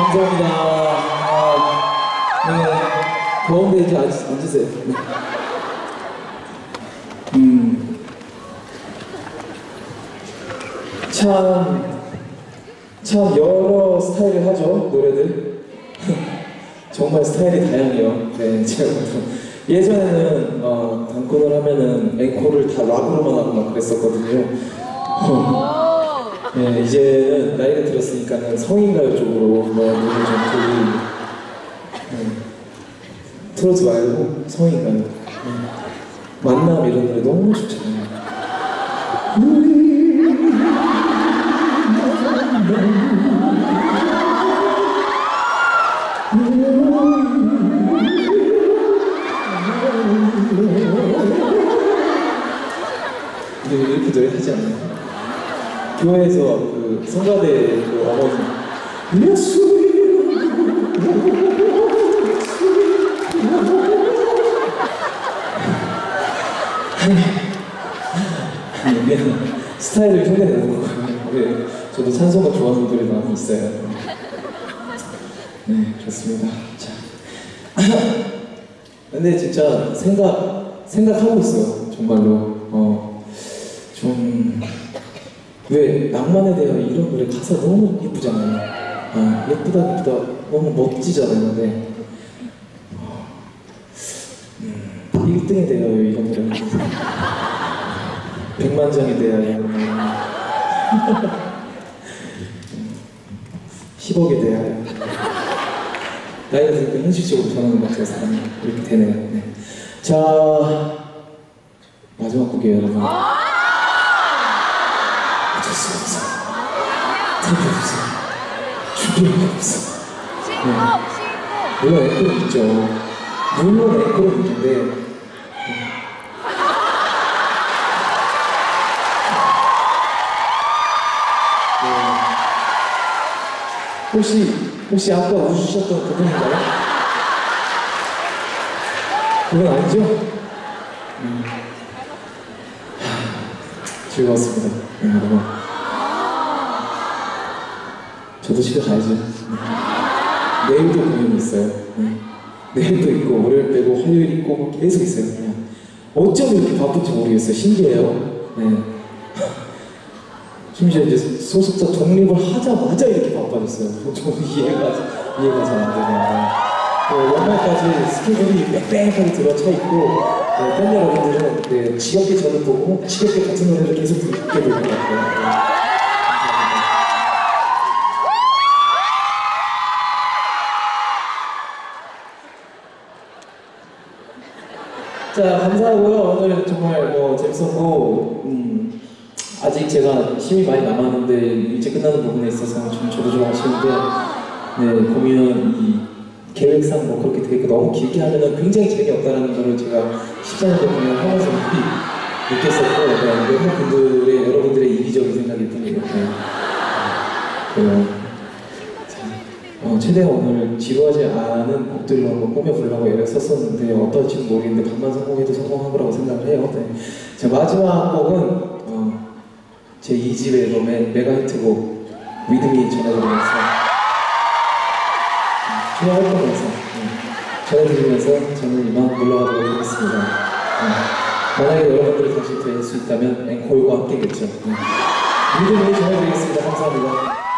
감사합니다. 아, 네. 더운데 이제 앉, 앉으세요. 네. 음. 참, 참 여러 스타일을 하죠, 노래들. 정말 스타일이 다양해요. 네, 제가 예전에는 어, 단콘을 하면은 앵콜을 다 락으로만 하고 막 그랬었거든요. 어, 네, 이제는 나이가 들었으니까는 성인가요 쪽으로 뭐 노래 좀 돌리. 네. 트로트 말고 성인가요. 네. 만남 이런 노래 너무 좋잖아요. 교회에서 그 성가대 그 어머니 예수. 스타일을 흉내내는 거고요. 네, 저도 찬송가 좋아하는 노래 많이 있어요. 네, 좋습니다. 자. 근데 진짜 생각, 생각하고 있어요. 정말로. 어, 좀, 왜 낭만에 대한 이런 노래 가사 너무 예쁘잖아요. 아, 예쁘다, 예쁘다. 너무 멋지잖아요. 근데, 어, 음, 1등에 대하여 이런 노래를. 백만장에 대하여 10억에 대하여 나이가 드니까 현실적으로 전하는 것 같아요 사람이 이렇게 되네요 네. 자 마지막 곡이에요 여러분 없어 준비한 게 없어 네. 물론 앵콜은 있죠 물론 앵콜은 있는데 네. 혹시 혹시 아까 웃으셨던 그분인가요? 그건 아니죠? 음. 하, 즐거웠습니다. 네, 여러분. 저도 집에 가야죠. 네. 내일도 공연이 있어요. 네. 내일도 있고 월요일 빼고 화요일 있고 계속 있어요. 그냥 어쩜 이렇게 바쁜지 모르겠어요. 신기해요. 네. 심지어 이제 소속사 독립을 하자마자 이렇게 바빠졌어요. 좀 이해가 이해가 잘 안 되네요. 어, 연말까지 스케줄이 빽빽하게 들어차 있고 네, 팬 여러분들은 네, 지겹게 저를 보고 지겹게 같은 노래를 계속 듣게 될것 같아요. 네. 자 감사하고요. 오늘 정말 뭐 재밌었고 음, 아직 제가 힘이 많이 남았는데 일찍 끝나는 부분에 있어서 좀 저도 좀 아쉬운데 네 공연 이 계획상 뭐 그렇게 되게 너무 길게 하면은 굉장히 재미없다는 거를 제가 14년도 공연 하면서 느꼈었고 네, 팬분들의 여러분들의 이기적인 생각일 뿐이에요. 네. 그, 어, 최대한 오늘 지루하지 않은 곡들로 한번 꾸며 보려고 애를 썼었는데 어떨지 모르겠는데 반만 성공해도 성공한 거라고 생각을 해요. 네. 자 마지막 곡은 어, 제 2집 앨범의 메가 히트곡 위드미 전해드리면서 좋아할 거면서 네. 전해드리면서 저는 이만 물러가도록 하겠습니다. 네. 만약에 여러분들이 다시 뵐수 있다면 앵콜과 함께겠죠. 네. 위드미 전해드리겠습니다.